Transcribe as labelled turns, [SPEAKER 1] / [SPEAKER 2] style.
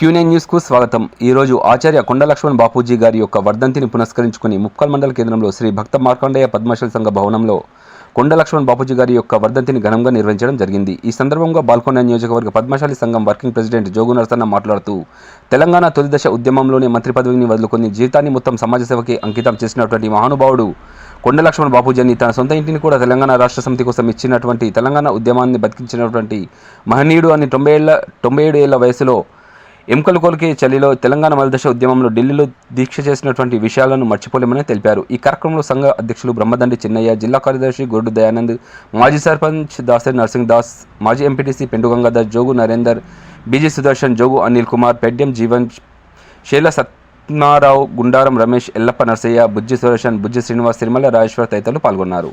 [SPEAKER 1] Quinine న్యూస్కు స్వాగతం. ఈరోజు ఆచార్య కొండలక్ష్మణ్ బాపూజీ గారి యొక్క వర్ధంతిని పునస్కరించుకుని ముక్కల్ మండల కేంద్రంలో శ్రీ భక్త మార్కండేయ పద్మశాలి సంఘ భవనంలో కొండలక్ష్మణ్ బాపూజీ గారి యొక్క వర్ధంతిని ఘనంగా నిర్వహించడం జరిగింది. ఈ సందర్భంగా బాల్కొండ నియోజకవర్గ పద్మశాలి సంఘం వర్కింగ్ ప్రెసిడెంట్ జోగు నరసన్న మాట్లాడుతూ తెలంగాణ తొలిదశ ఉద్యమంలోనే మంత్రి పదవిని వదులుకొని జీవితాన్ని మొత్తం సమాజ సేవకి అంకితం చేసినటువంటి మహానుభావుడు కొండలక్ష్మణ్ బాపూజీని బాపూజీ అని తన సొంత ఇంటిని కూడా తెలంగాణ రాష్ట్ర సమితి కోసం ఇచ్చినటువంటి తెలంగాణ ఉద్యమాన్ని బతికించినటువంటి మహనీయుడు అని తొంభై ఏళ్ళ తొంభై ఏడు ఏళ్ళ వయసులో ఎముకలు కోలికే చలిలో తెలంగాణ మలదశ ఉద్యమంలో ఢిల్లీలో దీక్ష చేసినటువంటి విషయాలను మర్చిపోలేమని తెలిపారు. ఈ కార్యక్రమంలో సంఘ అధ్యక్షులు బ్రహ్మదండి చిన్నయ్య జిల్లా కార్యదర్శి గొడ్డు దయానంద్ మాజీ సర్పంచ్ దాసరి నర్సింగ్ దాస్ మాజీ ఎంపీటీసీ పెండు గంగాధర్ జోగు నరేందర్ బీజీ సుదర్శన్ జోగు అనిల్ కుమార్ పెడ్యం జీవన్ శైల సత్నారావు గుండారం రమేష్ ఎల్లప్ప నర్సయ్య బుజ్జి సుదర్శన్ బుజ్జి శ్రీనివాస్ తిరుమల రాజేశ్వర్ తదితరులు పాల్గొన్నారు.